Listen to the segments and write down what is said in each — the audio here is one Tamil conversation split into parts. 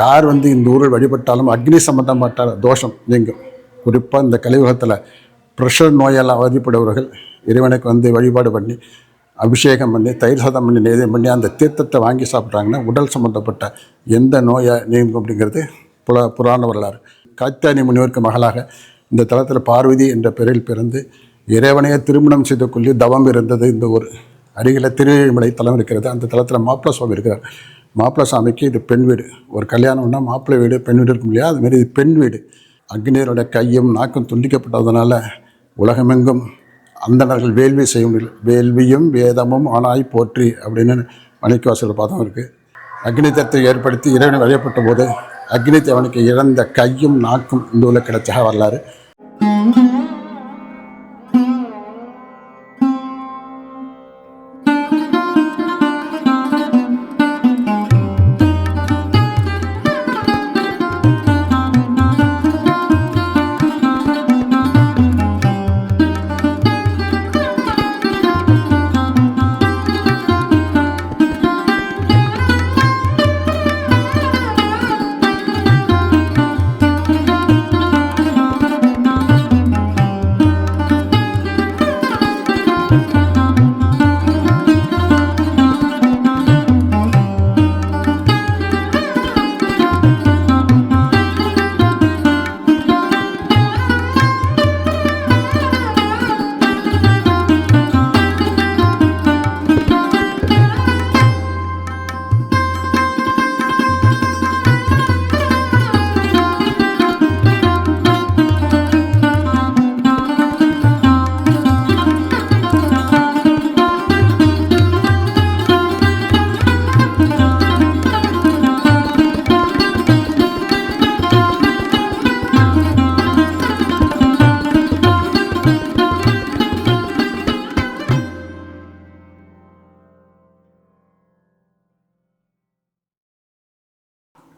யார் வந்து இந்த ஊரில் வழிபட்டாலும் அக்னி சம்பந்தப்பட்ட தோஷம் நீங்கும். குறிப்பாக இந்த கலியுகத்தில் ப்ரெஷர் நோயால் அவதிப்படுபவர்கள் இறைவனுக்கு வந்து வழிபாடு பண்ணி அபிஷேகம் பண்ணி தயிர் சாதம் பண்ணி நேதம் பண்ணி அந்த தீர்த்தத்தை வாங்கி சாப்பிட்றாங்கன்னா உடல் சம்பந்தப்பட்ட எந்த நோயை நீங்கும் அப்படிங்கிறது புல புராண வரலாறு. காத்தானி முனிவருக்கு மகளாக இந்த தளத்தில் பார்வதி என்ற பெயரில் பிறந்து இறைவனையே திருமணம் செய்து கொள்ளி தவம் இருந்தது இந்த ஒரு அருகில் திருமலை தலம் இருக்கிறது. அந்த தளத்தில் மாப்பிள சுவாமி இருக்கிறார். மாப்பிள்ளை சாமிக்கு இது பெண் வீடு. ஒரு கல்யாணம்னா மாப்பிள்ளை வீடு பெண் வீடு இருக்கும் இல்லையா? அதுமாரி இது பெண் வீடு. அக்னியரோட கையும் நாக்கும் துண்டிக்கப்பட்டதுனால உலகமெங்கும் அந்தணர்கள் வேள்வி செய்ய முடியல. வேள்வியும் வேதமும் ஆனாய் போற்றி அப்படின்னு மணிக்கவாசல் பாதம் இருக்குது அக்னி தத்தை ஏற்படுத்தி இறைவன் வழியப்பட்ட போது அக்னி தேவனுக்கு இழந்த கையும் நாக்கும் இந்த உள்ள கிடைச்சா வரலாறு.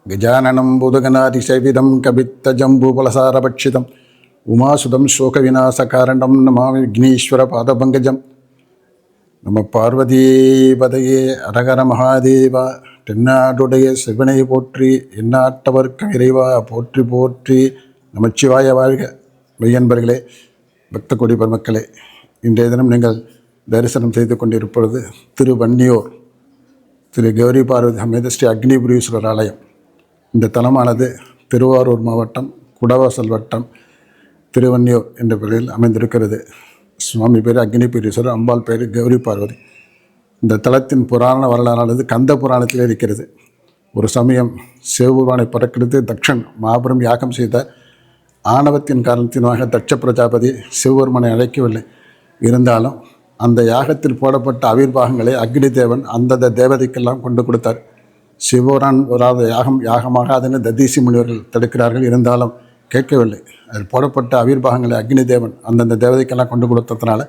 கஜானனம் புதுகனாதிசைவிதம் கபித்தஜம்பூபலசாரபட்சிதம் உமாசுதம் சோக விநாசகாரணம் நமா விக்னீஸ்வர பாதபங்கஜம் நம்ம பார்வதி பதையே அரகர மகாதேவா தென்னாடுடைய சிவனை போற்றி எண்ணாட்டவர்க்கு கவிரைவா போற்றி போற்றி நமச்சிவாய வாழ்க மையன்பர்களே பக்த கொடி பெருமக்களே இன்றைய தினம் நீங்கள் தரிசனம் செய்து கொண்டிருப்பது திருவன்னியோர் திரு கௌரி பார்வதி அமேத ஸ்ரீ அக்னிபுரீஸ்வரர் ஆலயம் இந்த தலமானது திருவாரூர் மாவட்டம் குடவாசல் வட்டம் திருவன்னியூர் என்ற பெயரில் அமைந்திருக்கிறது. சுவாமி பேர் அக்னிபுரீஸ்வரர் அம்பாள் பேர் கௌரி பார்வதி. இந்த தலத்தின் புராண வரலாறானது கந்த புராணத்தில் இருக்கிறது. ஒரு சமயம் சிவபெருமானை பறக்கெடுத்து தக்ஷன் மாபெரும் யாகம் செய்த ஆணவத்தின் காரணத்தினாக தட்ச பிரஜாபதி சிவபெருமனை அழைக்கவில்லை. இருந்தாலும் அந்த யாகத்தில் போடப்பட்ட அவிர்வாகங்களை அக்னி தேவன் அந்தந்த தேவதைக்கெல்லாம் கொண்டு கொடுத்தார். சிவபுரான் வராத யாகம் யாகமாக அதனை ததீசி முனிவர்கள் தடுக்கிறார்கள். இருந்தாலும் கேட்கவில்லை. அதில் போடப்பட்ட அவிர்வாகங்களை அக்னி தேவன் அந்தந்த தேவதைக்கெல்லாம் கொண்டு கொடுத்ததுனால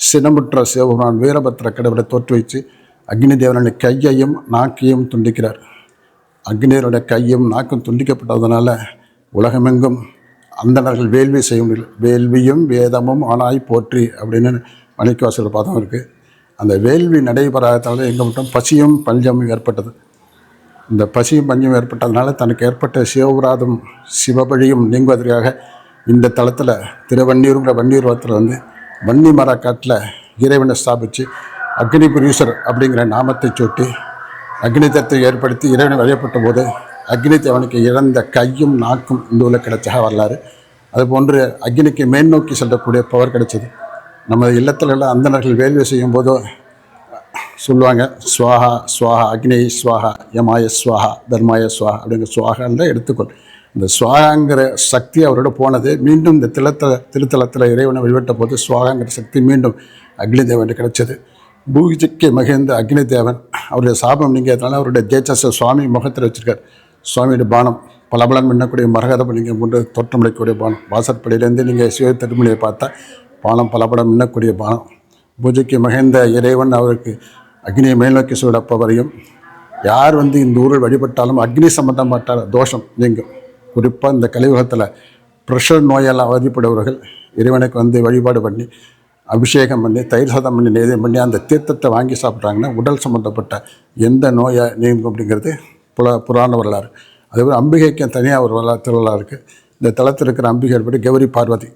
சினமுற்ற சிவபுரான் வீரபத்திர கடவுளை தோற்று வைத்து அக்னி தேவனுடைய கையையும் நாக்கையும் துண்டிக்கிறார். அக்னியருடைய கையும் நாக்கும் துண்டிக்கப்பட்டதுனால உலகமெங்கும் அந்தணர்கள் வேள்வி செய்ய முடியல. வேள்வியும் வேதமும் ஆனாய் போற்றி அப்படின்னு மணிக்கவாசல் பாதம் இருக்குது அந்த வேள்வி நடைபெறாததால் எங்கள் மட்டும் பசியும் பஞ்சமும் ஏற்பட்டது. இந்த பசியும் பஞ்சம் ஏற்பட்டதுனால தனக்கு ஏற்பட்ட சிவபுராதம் சிவபழியும் நீங்குவதற்காக இந்த தளத்தில் திருவண்ணீருங்கிற வன்னீர்வத்தில் வந்து வன்னி மரக்காட்டில் இறைவனை ஸ்தாபித்து அக்னி அக்னிபுரீஸ்வர் அப்படிங்கிற நாமத்தை சூட்டி அக்னி தத்தை ஏற்படுத்தி இறைவனை வழியப்பட்ட போது அக்னி தேவனுக்கு இழந்த கையும் நாக்கும் இந்த ஊரில் கிடைச்ச வரலாறு. அதுபோன்று அக்னிக்கு மேல் நோக்கி செல்லக்கூடிய பவர் கிடைச்சது. நம்ம இல்லத்திலெல்லாம் எல்லாம் அந்தணர்கள் வேள்வி செய்யும் போதோ சொல்லுவாங்க ஸ்வாஹா ஸ்வாஹா அக்னி ஸ்வாஹா யமாய ஸ்வாஹா தர்மாய ஸ்வாஹா அப்படிங்கிற ஸ்வாகான்ற எடுத்துக்கொள். இந்த ஸ்வாகாங்கிற சக்தி அவரோட போனது மீண்டும் இந்த திலத்தில் திருத்தலத்தில் இறைவனை வழிபட்ட போது ஸ்வாகாங்கிற சக்தி மீண்டும் அக்னி தேவன் கிடைச்சது. பூஜைக்கு மகிழ்ந்த அக்னி தேவன் அவருடைய சாபம் நீங்கிறதுனால அவருடைய தேஜஸ சுவாமி முகத்தில் வச்சிருக்கார். சுவாமியோட பானம் பலபலன் பண்ணக்கூடிய மரகத நீங்கள் கொண்டு தோற்றமளிக்கக்கூடிய பானம் வாசற்படியிலேருந்து நீங்கள் சிவ திருமணியை பார்த்தா பானம் பலபலம் மின்னக்கூடிய பானம். பூஜைக்கு மகிழ்ந்த இறைவன் அவருக்கு அக்னியை மேல்நோக்கி சூடப்பவரையும் யார் வந்து இந்த ஊரில் வழிபட்டாலும் அக்னி சம்பந்தப்பட்ட தோஷம் நீங்கும். குறிப்பாக இந்த கலியுகத்தில் ப்ரெஷர் நோயால் அவதிப்படுபவர்கள் இறைவனுக்கு வந்து வழிபாடு பண்ணி அபிஷேகம் பண்ணி தயிர் சாதம் பண்ணி நேதம் பண்ணி அந்த தீர்த்தத்தை வாங்கி சாப்பிட்றாங்கன்னா உடல் சம்மந்தப்பட்ட எந்த நோயை நீங்கும் அப்படிங்கிறது புல புராண வரலாறு. அதேபோல் அம்பிகைக்கு தனியாக ஒரு வரலாறு திருவிழா இருக்குது இந்த தளத்தில் இருக்கிற அம்பிகை பேர் கௌரி பார்வதி.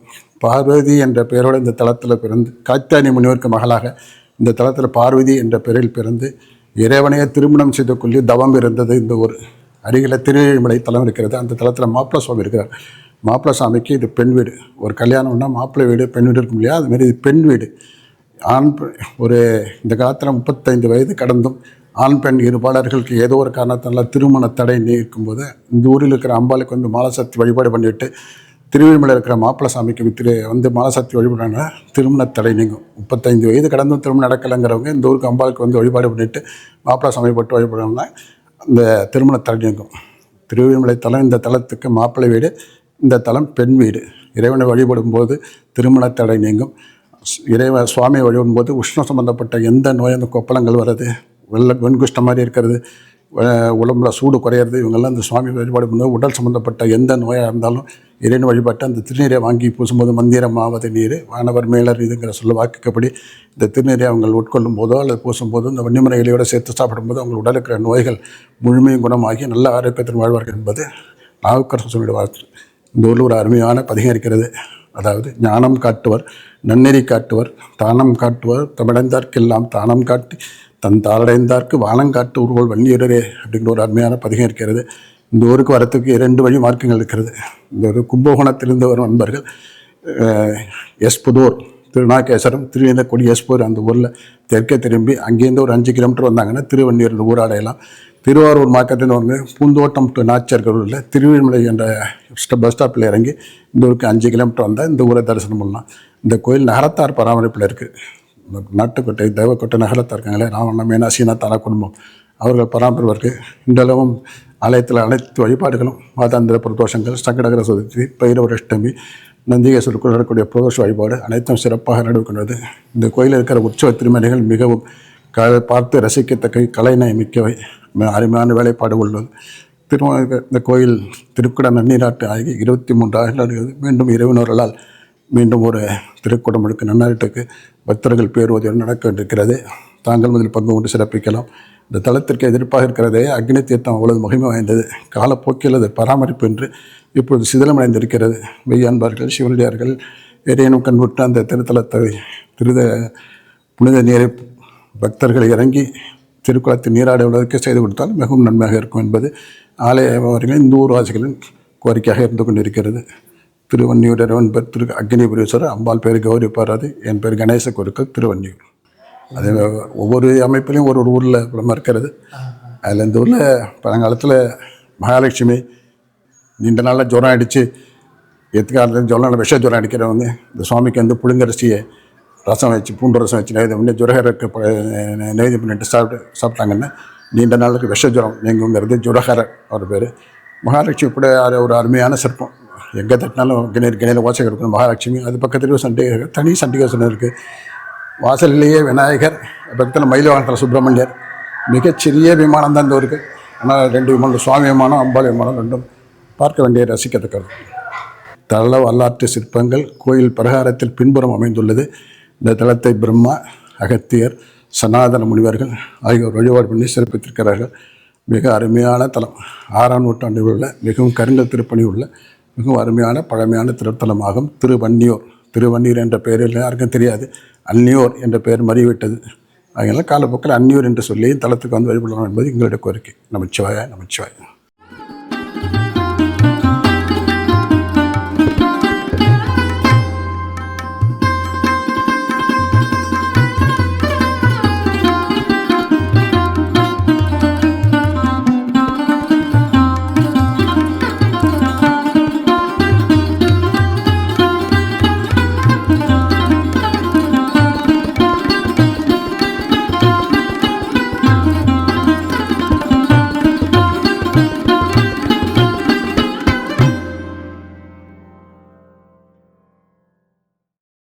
பார்வதி என்ற பெயரோடு இந்த தளத்தில் பிறந்து காத்தானி முனிவருக்கு மகளாக இந்த தளத்தில் பார்வதி என்ற பெயரில் பிறந்து இறைவனையே திருமணம் செய்து கொள்ளி தவம் இருந்தது இந்த ஒரு அருகில் திருமலை தலம் இருக்கிறது. அந்த தளத்தில் மாப்பிள்ளை சுவாமி இருக்கிறார். மாப்பிள்ளை சாமிக்கு இது பெண் வீடு. ஒரு கல்யாணம்னா மாப்பிள்ளை வீடு பெண் வீடு இருக்கும் இல்லையா? அதுமாரி இது பெண் வீடு. ஆண் ஒரு இந்த காலத்தில் முப்பத்தைந்து வயது கடந்தும் ஆண் பெண் இருபாளர்களுக்கு ஏதோ ஒரு காரணத்தினால திருமண தடை நீக்கும்போது இந்த ஊரில் இருக்கிற அம்பாளுக்கு வந்து மாலசக்தி வழிபாடு பண்ணிவிட்டு திருவிழிமலை இருக்கிற மாப்பிள்ள சாமிக்கு திரு வந்து மாலசாத்தி வழிபடுறாங்க. திருமண தடை நீங்கும். முப்பத்தைந்து வயது கடந்தும் திருமணம் நடக்கலைங்கிறவங்க இந்த ஊருக்கு அம்பாளுக்கு வந்து வழிபாடு பண்ணிவிட்டு மாப்பிள்ளை சாமி பட்டு வழிபடுறாங்கன்னா அந்த திருமண தடை நீங்கும். திருவிழிமலை தலம் இந்த தலத்துக்கு மாப்பிள்ளை வீடு இந்த தலம் பெண் வீடு. இறைவனை வழிபடும் போது திருமண தடை நீங்கும். ஸ்- இறைவ சுவாமியை வழிபடும்போது உஷ்ணம் சம்பந்தப்பட்ட எந்த நோய் அந்த கொப்பளங்கள் வர்றது? வெள்ள வெண்குஷ்டம் மாதிரி இருக்கிறது. உடம்புல சூடு குறையிறது இவங்கெல்லாம் இந்த சுவாமி வழிபாடு பண்ணும்போது உடல் சம்மந்தப்பட்ட எந்த நோயாக இருந்தாலும் இறைவன் வழிபாட்டு அந்த திருநீரை வாங்கி பூசும்போது மந்திரம் ஆவது நீர் வானவர் மேலர் இதுங்கிற சொல்ல வாக்குக்கப்படி இந்த திருநீரை அவங்க உட்கொள்ளும் போதோ அல்லது பூசும்போதோ இந்த வன்னிமர இலையோடு சேர்த்து சாப்பிடும்போது அவங்க உடல் இருக்கிற நோய்கள் முழுமையும் குணமாகி நல்ல ஆரோக்கியத்தில் வாழ்வார்கள் என்பது நாவுக்கரசு சொல்லிட வார்த்தை இந்த ஊரில் ஒரு அருமையான பதிகரிக்கிறது அதாவது ஞானம் காட்டுவர் நன்னெறி காட்டுவர் தானம் காட்டுவர் தமிழந்தார்க்கெல்லாம் தானம் காட்டி தன் தாளடைந்தார்க்கு வானம் காட்டு உருவல் வன்னியரே அப்படிங்கிற ஒரு அருமையான பதிகம் இருக்கிறது. இந்த ஊருக்கு வரத்துக்கு இரண்டு வழி மார்க்கங்கள் இருக்கிறது. இந்த ஒரு கும்பகோணத்திலிருந்து வரும் நண்பர்கள் எஸ் புதூர் திருநாகேஸ்வரம் திருநீலக்குடி எஸ்பூர் அந்த ஊரில் தெற்கே திரும்பி அங்கேருந்து ஒரு அஞ்சு கிலோமீட்டர் வந்தாங்கன்னா திருவண்ணியூர் இந்த ஊராடையெல்லாம் திருவாரூர் மார்க்கத்தில் வந்து பூந்தோட்டம் டு நாச்சர்கூரில் திருவிழிமலை என்ற பஸ் ஸ்டாப்பில் இறங்கி இந்த ஊருக்கு அஞ்சு கிலோமீட்டர் வந்தால் இந்த ஊரை தரிசனம் பண்ணலாம். இந்த கோயில் நகரத்தார் பராமரிப்பில் இருக்குது நாட்டுக்கோட்டை தேவக்கோட்டை நகரத்தார் இருக்காங்களே ராவண மீனாட்சினா தலா குடும்பம். அவர்கள் பராமரிப்பவர்கள் இன்றளவும் ஆலயத்தில் அனைத்து வழிபாடுகளும் மாதாந்திர பிரதோஷங்கள் சங்கடகர சதுர்த்தி பைரவர் அஷ்டமி நந்திகேஸ்வரருக்கு நடக்கூடிய பிரதோஷ வழிபாடு அனைத்தும் சிறப்பாக நடைபெறுகிறது இந்த கோயிலில் இருக்கிற உற்சவ திருமணிகள் மிகவும் க பார்த்து ரசிக்கத்தக்க கலைநய மிக்கவை அருமையான வேலைப்பாடு உள்ளது. திருமண இந்த கோயில் திருக்குட நன்னீராட்டு ஆகி இருபத்தி மூன்று ஆண்டுகள் மீண்டும் இறைவனர்களால் மீண்டும் ஒரு திருக்குடமுழுக்கு நன்னாட்டுக்கு பக்தர்கள் பேருவதில் நடக்க வேண்டியிருக்கிறது. தாங்கள் முதலில் பங்கு கொண்டு சிறப்பிக்கலாம். இந்த தளத்திற்கு எதிர்ப்பாக இருக்கிறதே அக்னி தீர்த்தம் அவ்வளவு மகிமை வாய்ந்தது. காலப்போக்கில் அது பராமரிப்பு என்று இப்பொழுது சிதிலமடைந்திருக்கிறது. மெய்யான்பார்கள் சிவனடியார்கள் ஏதேனும் கண்விட்டு அந்த திருத்தலத்தை திருத புனித நீரை பக்தர்கள் இறங்கி திருக்குளத்தில் நீராடுவதற்கு செய்து கொடுத்தால் மிகவும் நன்மையாக இருக்கும் என்பது ஆலய அவர்களின் இந்த ஊர்வாசிகளின் கோரிக்கையாக இருந்து கொண்டிருக்கிறது. திருவன்னியூர் இறைவன் பேர் திரு அக்னிபுரீஸ்வரர் அம்பாள் பேர் கௌரி பாராதி என் பேர் கணேச குருக்கள் திருவன்னியூர். அதே ஒவ்வொரு அமைப்பிலையும் ஒரு ஒரு ஊரில் பிரம்ம இருக்கிறது. அதில் இந்த ஊரில் பழங்காலத்தில் மகாலட்சுமி நீண்ட நாளில் ஜுரம் அடித்து எத்துக்காலத்தில் ஜுரம் விஷ ஜுரம் அடிக்கிறவங்க இந்த சுவாமிக்கு வந்து புழுங்கரிசியை ரசம் வச்சு பூண்டு ரசம் வச்சு நைவேத்தியம் பண்ணி ஜுரகருக்கு நைவேத்தியம் பண்ணிட்டு சாப்பிட்டு சாப்பிட்டாங்கன்னா நீண்ட நாளுக்கு விஷ ஜுரம் நீங்குங்கிறது ஜுரகர அவர் பேர். மகாலட்சுமி கூட ஒரு அருமையான சிற்பம். எங்கே தட்டினாலும் கிணறு கிணறு ஓசை கொடுக்கணும் மகாலட்சுமி அது பக்கத்துலேயும் சண்டை தனி சண்டிகாசனம் இருக்குது வாசலிலேயே விநாயகர் பக்கத்தில் மயிலவானத்தில் சுப்பிரமணியர். மிகச்சிறிய விமானம் தான் இந்த இருக்குது ஆனால் ரெண்டு விமானம் சுவாமி விமானம் அம்பாள் விமானம் ரெண்டும் பார்க்க வேண்டிய ரசிக்கத்தக்கது. தள வரலாற்று சிற்பங்கள் கோயில் பிரகாரத்தில் பின்புறம் அமைந்துள்ளது. இந்த தலத்தை பிரம்மா அகத்தியர் சனாதன முனிவர்கள் ஆகியோர் வழிபாடு பண்ணி சிறப்பித்திருக்கிறார்கள். மிக அருமையான தலம். ஆறாம் நூற்றாண்டில் உள்ள மிகவும் கருங்கல் திருப்பணி உள்ள மிகவும் அருமையான பழமையான திருத்தலமாகும். திருவன்னியூர். திருவன்னியூர் என்ற பெயரில் யாருக்கும் தெரியாது. அந்நியூர் என்ற பெயர் மறிவிட்டது. அதனால் காலப்போக்கில் அந்நியூர் என்று சொல்லி தளத்துக்கு வந்து வழிபடலாம் என்பது எங்களுடைய கோரிக்கை. நமச்சிவாய நமச்சிவாய.